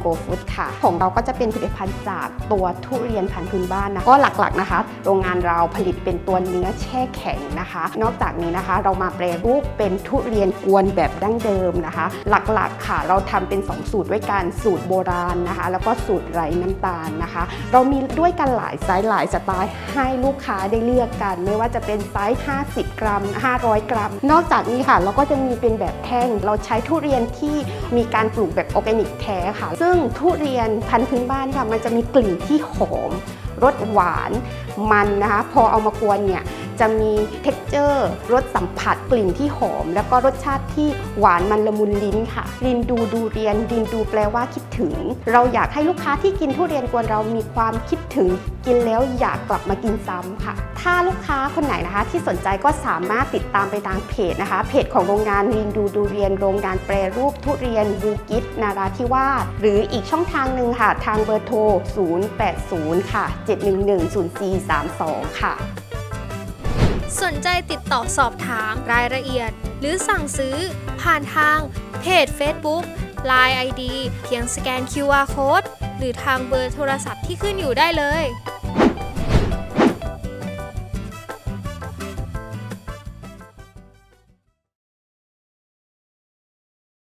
โกฟูดค่ะ ของเราก็จะเป็นผลิตภัณฑ์จากตัวทุเรียนพันธุ์พื้นบ้านนะก็หลักๆนะคะ โรงงานเราผลิตเป็นตัวเนื้อแช่แข็งนะคะ นอกจากนี้นะคะ เรามาแปรรูปเป็นทุเรียนกวนแบบดั้งเดิมนะคะ หลักๆค่ะ เราทำเป็น 2 สูตรด้วยกันสูตรโบราณนะคะ แล้วก็สูตรไร้น้ำตาลนะคะ เรามีด้วยกันหลายไซส์หลายสไตล์ให้ลูกค้าได้เลือกกัน ไม่ว่าจะเป็นไซส์ 50 กรัม 500 กรัม นอกจากนี้ค่ะ เราก็จะมีเป็นแบบแท่ง เราใช้ทุเรียนที่มีการปลูกแบบออร์แกนิกแท้ค่ะซึ่ง่งทุเรียนพันธุ์พื้นบ้านค่ะมันจะมีกลิ่นที่หอมรสหวานมันนะคะพอเอามากวนเนี่ย จะมี t e x t อร์รสสัมผัสกลิ่นที่หอม แล้วก็รสชาติที่หวานมันละมุนลิ้นค่ะรินดูดูเรียนรินดูแปลว่าคิดถึง เราอยากให้ลูกค้าที่กินทุเรียนกวนเรามีความคิดถึง กินแล้วอยากกลับมากินซ้ำค่ะ ถ้าลูกค้าคนไหนนะคะ ที่สนใจก็สามารถติดตามไปทางเพจนะคะ เพจของโรงงานรินดูดูเรียนโรงงานแปรรูปทุเรียนบูกิตนาราธิวาสหรืออีกช่องทางหนึ่งค่ะ ทางเบอร์โทร 080 ค่ะ 711 0432 ค่ะ สนใจติดต่อสอบถามรายละเอียด หรือสั่งซื้อผ่านทางเพจ Facebook Line ID เพียงสแกน QR Code หรือทางเบอร์โทรศัพท์ที่ขึ้นอยู่ได้เลย